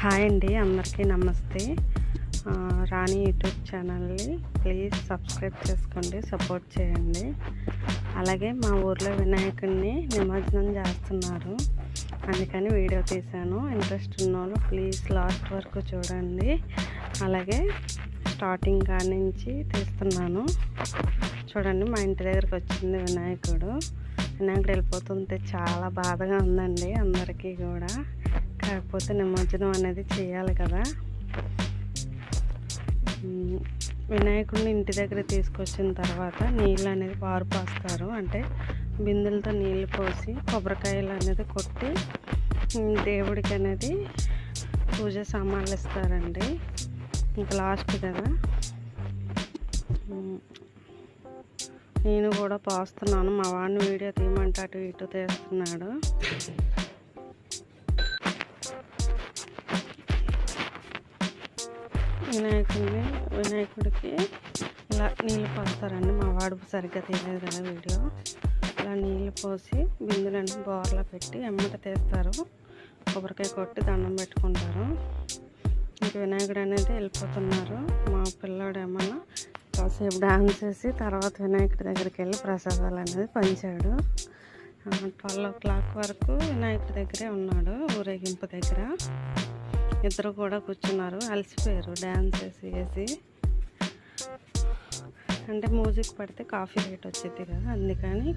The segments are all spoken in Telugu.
హాయ్ అండి అందరికీ నమస్తే. రాణి యూట్యూబ్ ఛానల్ని ప్లీజ్ సబ్స్క్రైబ్ చేసుకోండి సపోర్ట్ చేయండి. అలాగే మా ఊర్లో వినాయకుడిని నిమజ్జనం చేస్తున్నారు. అందుకని వీడియో తీశాను. ఇంట్రెస్ట్ ఉన్న వాళ్ళు ప్లీజ్ లాస్ట్ వరకు చూడండి. అలాగే స్టార్టింగ్ కాడి నుంచి తీస్తున్నాను. చూడండి మా ఇంటి దగ్గరకు వచ్చింది వినాయకుడు. వినాయకుడు వెళ్ళిపోతుంటే చాలా బాధగా ఉందండి అందరికీ కూడా. కాకపోతే నిమజ్జనం అనేది చేయాలి కదా. వినాయకుడిని ఇంటి దగ్గర తీసుకొచ్చిన తర్వాత నీళ్ళు అనేది పారు పోస్తారు. అంటే బిందెలతో నీళ్ళు పోసి కొబ్బరికాయలు అనేది కొట్టి దేవుడికి అనేది పూజ సామాన్లు ఇస్తారండి. ఇంకా లాస్ట్ కదా. నేను కూడా పోస్తున్నాను. మా వాడిని వీడియో తీయమంటే అటు ఇటు తీస్తున్నాడు. వినాయకుడిని వినాయకుడికి ఇలా నీళ్ళు పోస్తారండి. మా వాడు సరిగ్గా తీయలేదు కదా వీడియో. ఇలా నీళ్ళు పోసి బిందులన్నీ బోర్లో పెట్టి ఎమ్మట తీస్తారు. కొబ్బరికాయ కొట్టి దండం పెట్టుకుంటారు. ఇంక వినాయకుడు అనేది వెళ్ళిపోతున్నారు. మా పిల్లోడు ఏమన్నా కాసేపు డాన్స్ చేసి తర్వాత వినాయకుడి దగ్గరికి వెళ్ళి ప్రసాదాలు అనేది పంచాడు. ట్వెల్వ్ ఓ క్లాక్ వరకు వినాయకుడి దగ్గరే ఉన్నాడు ఊరేగింపు దగ్గర. ఇద్దరు కూడా కూర్చున్నారు అలసిపోయారు డ్యాన్స్ వేసి వేసి అంటే మ్యూజిక్ పడితే కాఫీ రేట్ వచ్చింది కదా అందుకని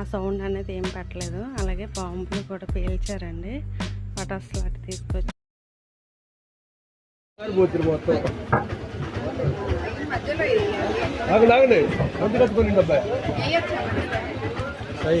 ఆ సౌండ్ అనేది ఏం పెట్టలేదు. అలాగే బాంబులు కూడా పేల్చారండి పటాసులు అటు తీసుకొచ్చి. అబ్బాయి.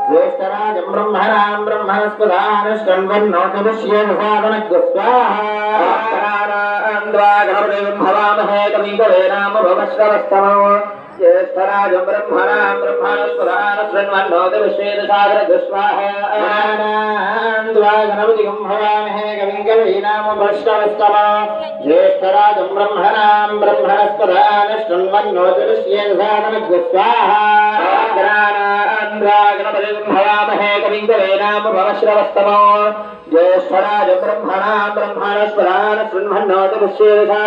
ज्येष्ठराजं ब्रह्मणां ब्रह्मणस्पदानुष्ठन्वन्नोतमुष्येनुसादनग्रस्वाहारान्द्वागणपतिं भवामहे कविकवे नाम भवश्रवस्तमो ज्येष्ठराजं ब्रह्मणां ब्रह्मणस्पदानुष्ठन्वन्नोतमुष्येनुसादनग्रस्वाहारान्द्वागणपतिं भवामहे कविं कवे नाम भवश्रवस्तमो ज्येष्ठराजं ब्रह्मणां ब्रह्मणस्पदानुष्ठन्वन्नोतमुष्येनुसादनग्रस्वाहारान्द्वागणपतिं गणपतिर्भवामहे कविङ्गवेनाम भवश्रवस्तमो ब्रह्मणा ब्रह्मणस्वरान् शृण्वन्नोतमुष्येषा